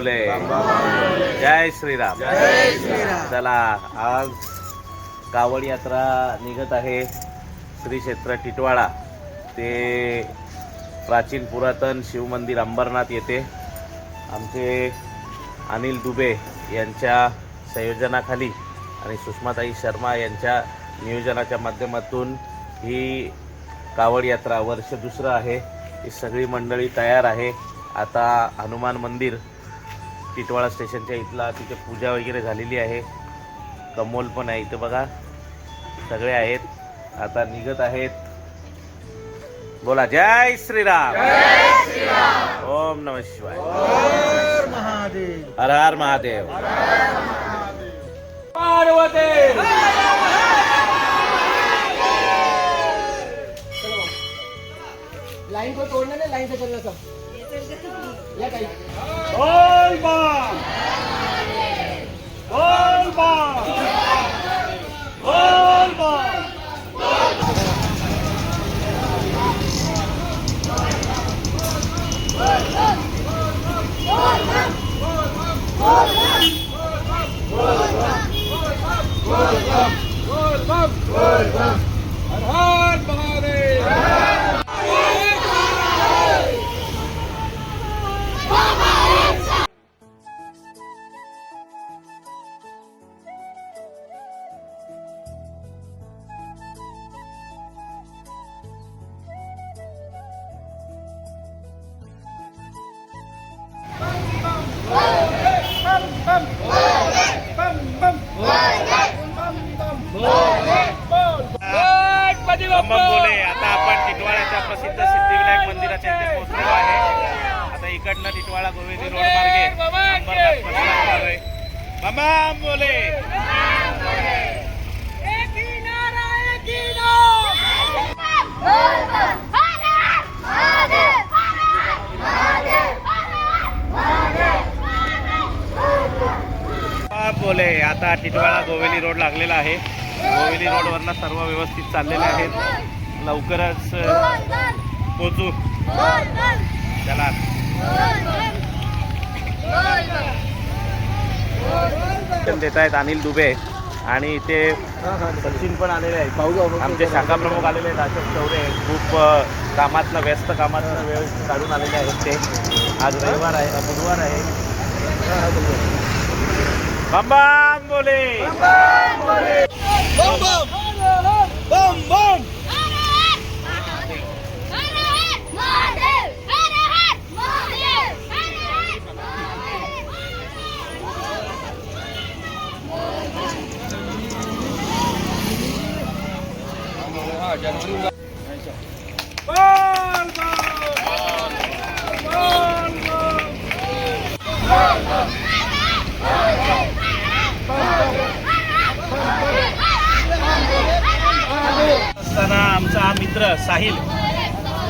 बोले। जय श्रीराम। चला आज कावड यात्रा निघत आहे श्री क्षेत्र टिटवाळा. ते प्राचीन पुरातन शिवमंदिर अंबरनाथ येथे आमचे अनिल दुबे यांच्या संयोजनाखाली आणि सुषमाताई शर्मा यांच्या नियोजनाच्या माध्यमातून ही कावड यात्रा वर्ष दुसरं आहे. ही सगळी मंडळी तयार आहे. आता हनुमान मंदिर टिटवाळा स्टेशनच्या इथला तिथे पूजा वगैरे झालेली आहे. कमोल पण आहे इथं बघा. सगळे आहेत. आता निघत आहेत. बोला जय श्रीराम. ओम नम शिवाय. हर हर महादेव. पार्वती. लाइन को तोड़ना ना लाइन से चलना सब या कहीं बोल बम बोल बम बोल बम बम बम बोले बोले आता टिटवाळा गोवेली रोड लागलेला आहे. गोवेली रोडवरनं सर्व व्यवस्थित चाललेले आहेत. लवकरच पोचू. पोहोचू चला देत आहेत अनिल दुबे आणि इथे सचिन पण आलेले आहेत. आमचे शाखा प्रमुख आलेले आहेत अशोक चौरे. खूप कामातनं व्यस्त कामातनं वेळ काढून आलेले आहेत ते. आज रविवार आहे बुधवार आहे. बम बम असताना आमचा हा मित्र साहिल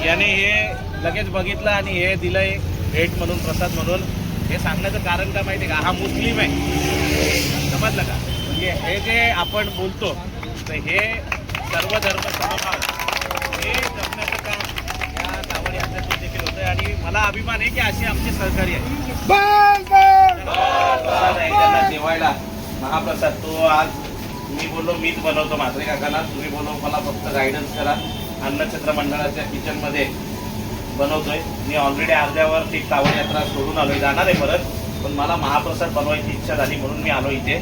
याने हे लगेच बघितलं आणि हे दिलंय भेट म्हणून प्रसाद म्हणून. हे सांगण्याचं कारण का माहिती आहे का? हा मुस्लिम आहे. समजलं का? म्हणजे हे जे आपण बोलतो तर हे सर्व धर्म समभाव हे जपण्याचं काम या कावड यात्रेतून देखील होतं आणि मला अभिमान आहे की असे आमचे सहकारी आहे. त्यांना जेवायला. महाप्रसाद तो आज मी बोललो मीच बनवतो म्हात्रे काकाला. तुम्ही बोलो मला फक्त गायडन्स करा. अन्नछत्र मंडळाच्या किचनमध्ये बनवतोय. मी ऑलरेडी अर्ध्यावर ती कावड यात्रा सोडून आलोय. जाणार आहे परत. पण मला महाप्रसाद बनवायची इच्छा झाली म्हणून मी आलो इथे.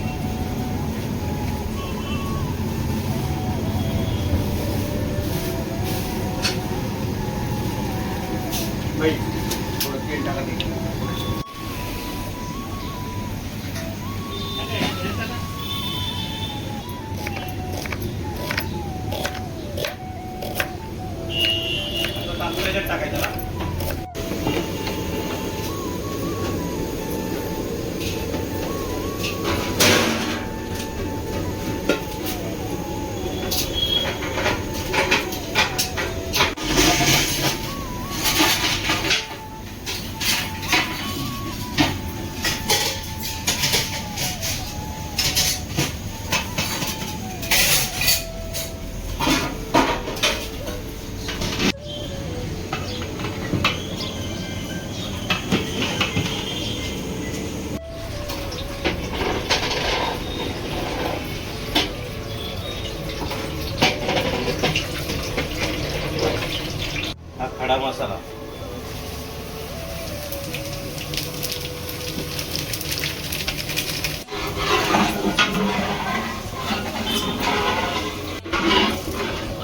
खड़ा मसाला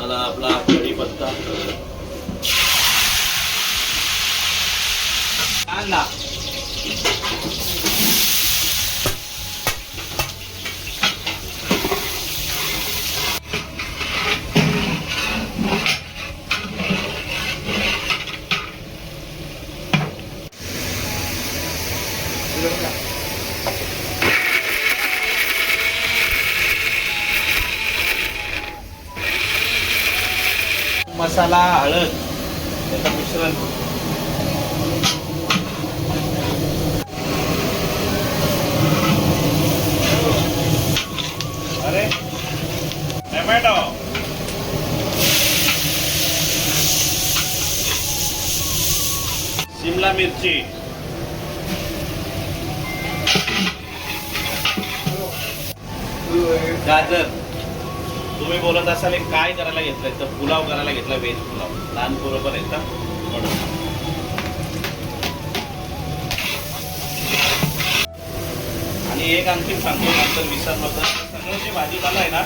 आला आपला कढी पत्ता मसाला हळद त्याचं मिश्रण. अरे टमॅटो. शिमला मिरची. गाजर. तुम्ही बोलत असाल काय करायला घेतलंय? तर पुलाव करायला घेतला व्हेज पुलाव. लहान बरोबर आहेत का म्हणून. आणि एक आणखी सांगतो नंतर विसरलो तर. सगळं जे भाजीपाला आहे ना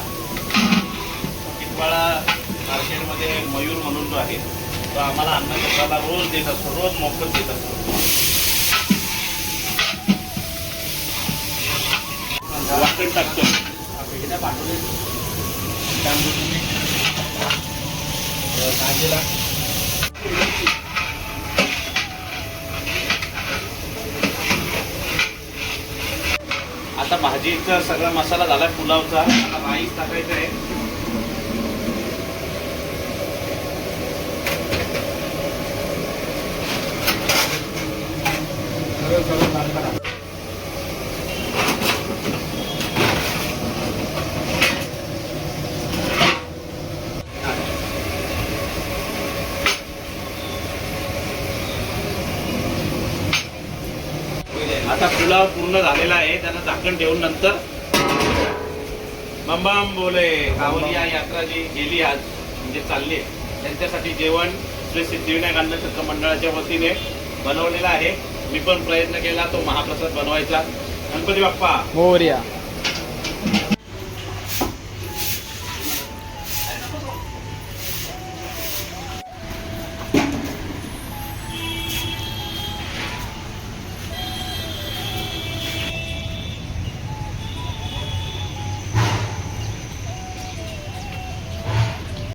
किटवाळा मार्केटमध्ये मयूर म्हणून जो आहे तो आम्हाला अन्नछत्राला रोज देत असतो रोज मोफत देत असतो. वाटण टाकतो. आता भाजीचा सगळा मसाला झाला पुलावचा. आता राईस टाकायचा आहे. आता पुलाव पूर्ण झालेला आहे. त्यानं झाकण ठेवून नंतर बंबाम बोले कावलिया यात्रा जी गेली आज म्हणजे चालली आहे त्यांच्यासाठी जेवण श्री सिद्धिविनायक अन्नछत्र मंडळाच्या वतीने बनवलेला आहे. मी पण प्रयत्न केला तो महाप्रसाद बनवायचा. गणपती बाप्पा. मोर्या.